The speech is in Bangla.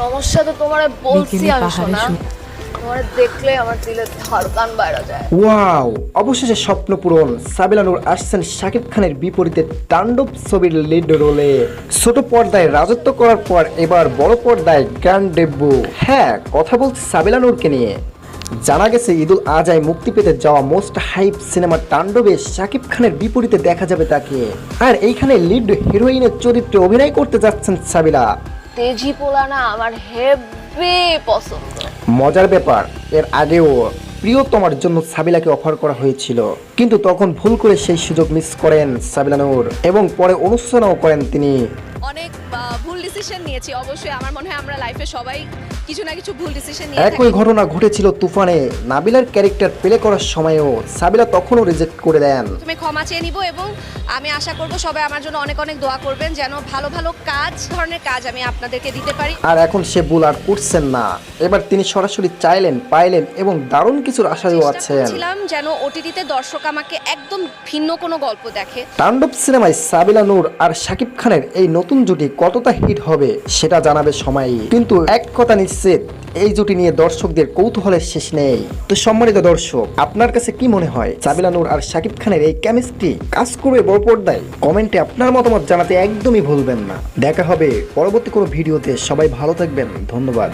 সমস্যা তো তোমার বলছি আমি শোনা শুয়ে- দেখলে আমার দিলে ধড়কান বাইরে যায়। ওয়াও! অবশেষে স্বপ্ন পূরণ। সাবিলা নূর আসছেন শাকিব খানের বিপরীতে তাণ্ডব ছবির লিড রোলে ছোট পর্দায় রাজত্ব করার পর এবার বড় পর্দায় গান ডেব্যু। হ্যাঁ কথা বলছি সাবিলা নূরকে নিয়ে। জানা গেছে ঈদুল আজায় মুক্তি পেতে যাওয়া মোস্ট হাইপ সিনেমা তাণ্ডবে শাকিব খানের বিপরীতে দেখা যাবে তাকে। আর এইখানে লিড হিরোইনের চরিত্রে অভিনয় করতে যাচ্ছেন সাবিলা। তেজি পোলা না আমার হেভি পছন্দ। মজার ব্যাপার, এর আগেও প্রিয়তমার জন্য সাবিলাকে অফার করা হয়েছিল। কিন্তু তখন ভুল করে সেই সুযোগ মিস করেন সাবিলা নূর এবং পরে অনুশোচনাও করেন তিনি। ভুল ডিসিশন নিয়েছি। অবশ্যই আমার মনে হয় আমরা লাইফে সবাই কিছু না কিছু ভুল ডিসিশন নিয়ে একই ঘটনা ঘটেছিল তুফানে। নাবিলার ক্যারেক্টার প্লে করার সময়ও সাবিলা তখনও রিজেক্ট করে দেন। তুমি ক্ষমা চেয়ে নিব এবং আমি আশা করব সবাই আমার জন্য অনেক অনেক দোয়া করবেন যেন ভালো ভালো কাজ ধরনের কাজ আমি আপনাদেরকে দিতে পারি। আর এখন সে ভুল আর করছেন না। এবার তিনি সরাসরি চাইলেন পাইলেন এবং দারুণ কিছুর আশায়ও আছেন। করছিলাম যেন ওটিটিতে দর্শক আমাকে একদম ভিন্ন কোনো গল্প দেখে। তাণ্ডব সিনেমায় সাবিলা নূর আর শাকিব খানের এই নতুন জুটি কতটা হিট হবে সেটা জানাবে সময়ই কিন্তু এক কথা নিশ্চিত, এই জুটি নিয়ে দর্শকদের কৌতূহলের শেষ নেই। তো সম্মানিত দর্শক, আপনার কাছে কি মনে হয়? সাবিলা নূর আর শাকিব খানের এই কেমিস্ট্রি কাজ করবে বড় পর্দায়? কমেন্টে আপনার মতামত জানাতে একদমই ভুলবেন না। দেখা হবে পরবর্তী কোনো ভিডিওতে। সবাই ভালো থাকবেন। ধন্যবাদ।